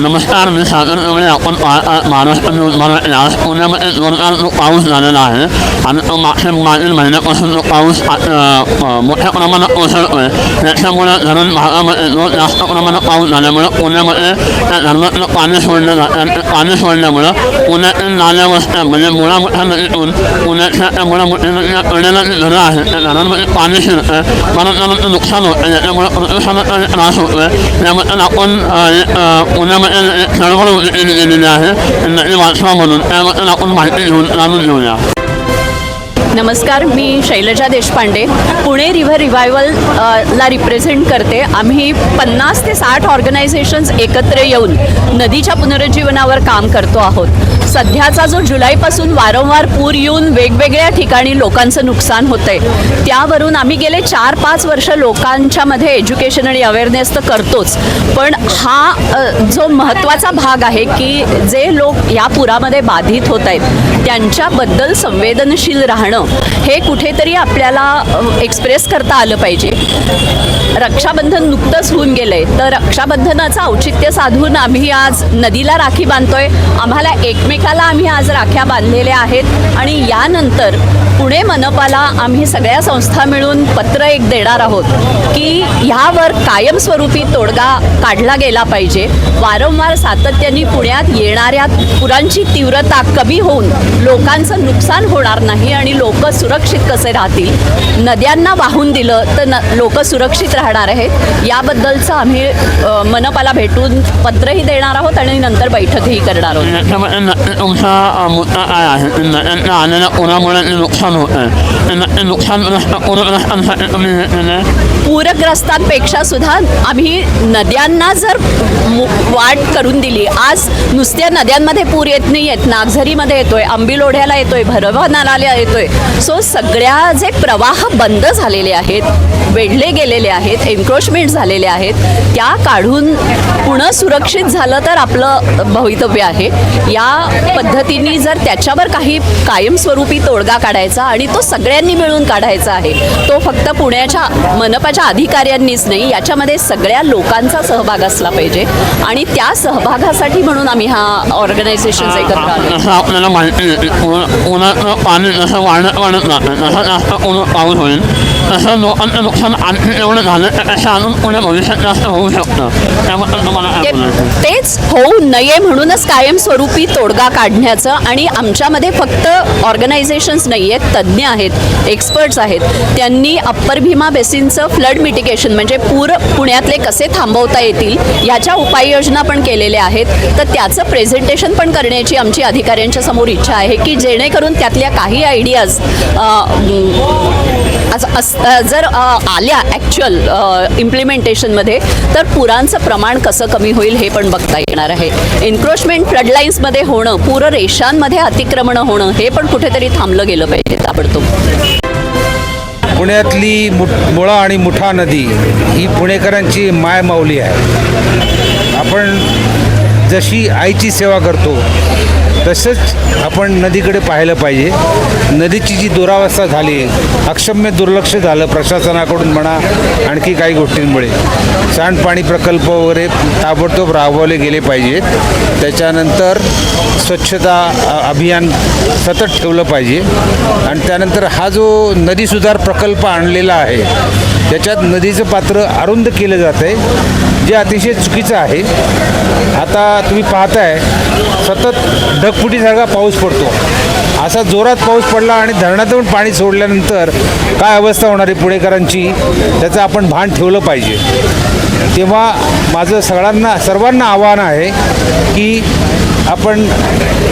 नमस्कार मी सागर आपण पाहत आहात महाराष्ट्र न्यूज आज पुण्यामध्ये जोरदार जो पाऊस झालेला आहे आणि तो मागच्या मागील महिन्यापासून जो पाऊस आ- मोठ्या प्रमाणात कोसळतोय त्याच्यामुळे धरण भागामध्ये जो जास्त प्रमाणात पाऊस झाल्यामुळे पुण्यामध्ये त्या धरणातलं पाणी सोडलं जातं ते पाणी सोडल्यामुळं पुण्यातील नाल्यावस्त्या म्हणजे मुळा मोठ्या नदीतून पुण्याच्या त्या मुळा मोठ्या नदीच्या कडेला जी घरं आहेत त्या घरांमध्ये पाणी शिरतं परत त्यानंतर नुकसान होतं याच्यामुळे प्रदूषणाचा जे त्रास आहे त्याबद्दल आपण पुण्यामध्ये अ, अ, पुण्यामध्ये एक चळवळ केली गेलेली आहे नदी वाचवा म्हणून त्याबद्दल आपण माहिती घेऊन जाणून घेऊया नमस्कार मी शैलजा देशपांडे. पुणे रिव्हर रिव्हायवल ला रिप्रेझेंट करते. आम्ही पन्नास ते साठ ऑर्गनायझेशन्स एकत्र येऊन नदीच्या पुनरुज्जीवनावर काम करतो आहोत. सध्याचा जो जुलैपासून वारंवार पूर येऊन वेगवेगळ्या ठिकाणी लोकांचं नुकसान होतंय त्यावरून आम्ही गेले चार पाच वर्ष लोकांच्यामध्ये एज्युकेशन आणि अवेअरनेस तर करतोच. पण हा जो महत्त्वाचा भाग आहे की जे लोक या पुरामध्ये बाधित होत आहेत त्यांच्याबद्दल संवेदनशील राहणं हे कुठेतरी आपल्याला एक्सप्रेस करता आलं पाहिजे. रक्षाबंधन नुकतंच होऊन गेलंय. तर रक्षाबंधनाचं औचित्य साधून आम्ही आज नदीला राखी बांधतोय. आम्हाला एकमेकाला आम्ही आज राख्या बांधलेल्या आहेत. आणि यानंतर पुणे मनपाला आम्ही सगळ्या संस्था मिळून पत्र एक देणार आहोत की ह्यावर कायमस्वरूपी तोडगा काढला गेला पाहिजे वारंवार सातत्याने पुण्यात येणाऱ्या पुरांची तीव्रता कमी होऊन लोकांचं नुकसान होणार नाही आणि लोक सुरक्षित कसे राहतील नद्यांना वाहून दिलं तर न लोक सुरक्षित राहणार आहेत याबद्दलचं आम्ही मनपाला भेटून पत्रही देणार आहोत आणि नंतर बैठकही करणार आहोत नक्की नुकसान पूरग्रस्तांपेक्षा सुद्धा आम्ही नद्यांना जर मु- वाट करून दिली आज नुसत्या नद्यांमध्ये पूर येत नाही आहेत नागझरीमध्ये येतोय आंबिलोढ्याला येतोय भरवा नालाला येतोय. सो सगळ्या जे प्रवाह बंद झालेले आहेत वेढले गेलेले आहेत एन्क्रोचमेंट झालेले आहेत त्या काढून पुन्हा सुरक्षित झालं तर आपलं भवितव्य आहे. या पद्धतीने जर त्याच्यावर काही कायमस्वरूपी तोडगा काढायचा आणि तो सगळ्यांनी मिळून काढायचा आहे. तो फक्त पुण्याच्या मनपाच्या अधिकाऱ्यांनीच नाही याच्यामध्ये सगळ्या लोकांचा सहभाग असला पाहिजे. आणि त्या सहभागासाठी म्हणून आम्ही हा ऑर्गनायझेशन एकत्र आलो जसं पाणी वाढत वाढत जातं जसं जास्त पाऊस होईल तसं लोकांचं नुकसान आणखी एवढं झालं तर त्याच्या अजून पुढे भविष्यात जास्त होऊ शकतं. त्याबद्दल तुम्हाला तेच होऊ नये म्हणूनच कायमस्वरूपी तोडगा काढण्याचं आणि आमच्यामध्ये फक्त ऑर्गनायझेशन्स नाही आहेत तज्ज्ञ आहेत एक्सपर्ट्स आहेत. त्यांनी अप्पर भीमा बेसिनचं फ्लड मिटिगेशन म्हणजे पूर पुण्यातले कसे थांबवता येतील याच्या उपाययोजना पण केलेल्या आहेत. तर त्याचं प्रेझेंटेशन पण करण्याची आमची अधिकाऱ्यांच्या समोर इच्छा आहे की जेणेकरून त्यातल्या काही आयडियाज अस जर आल्या ॲक्च्युअल इम्प्लिमेंटेशनमध्ये तर पुरांचं प्रमाण कसं कमी होईल हे पण बघता येणार आहे. एन्क्रोचमेंट फ्लडलाईन्समध्ये होणं पूर रेषांमध्ये अतिक्रमणं होणं हे पण कुठेतरी थांबलं गेलं पाहिजे ताबडतोब. पुण्यातली मु मुळा आणि मुठा नदी ही पुणेकरांची मायमाऊली आहे. आपण जशी आईची सेवा करतो तसंच आपण नदीकडे पाहिलं पाहिजे. नदीची जी दुरावस्था झाली अक्षम्य दुर्लक्ष झालं प्रशासनाकडून म्हणा आणखी काही गोष्टींमुळे. सांडपाणी प्रकल्प वगैरे ताबडतोब राबवले गेले पाहिजेत त्याच्यानंतर स्वच्छता अभियान सतत ठेवलं पाहिजे. आणि त्यानंतर हा जो नदी सुधार प्रकल्प आणलेला आहे त्याच्यात नदीचं पात्र अरुंद केलं जातं आहे जे अतिशय चुकीचं आहे आता तुम्ही पाहताय सतत ढगफुटीसारखा पाऊस पडतो. असा जोरात पाऊस पडला आणि धरणातून पाणी सोडल्यानंतर काय अवस्था होणार आहे पुणेकरांची? त्याचं आपण भान ठेवलं पाहिजे. तेव्हा माझं सगळ्यांना सर्वांना आव्हान आहे की आपण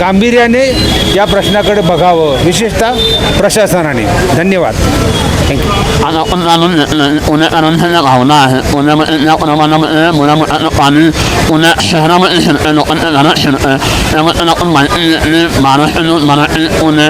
गांभीर्याने या प्रश्नाकडे बघावं विशेषतः प्रशासनाने धन्यवाद थँक्यू आज आपण जाणून घेतलं की भावना आहे पुण्यामध्ये ज्या प्रमाणामध्ये मुलामुलाचं पाणी पुण्या शहरामध्ये शिरतं लोकांच्या घरात शिरतं त्याबद्दल आपण माहिती घेतली महाराष्ट्र न्यूज मराठी पुणे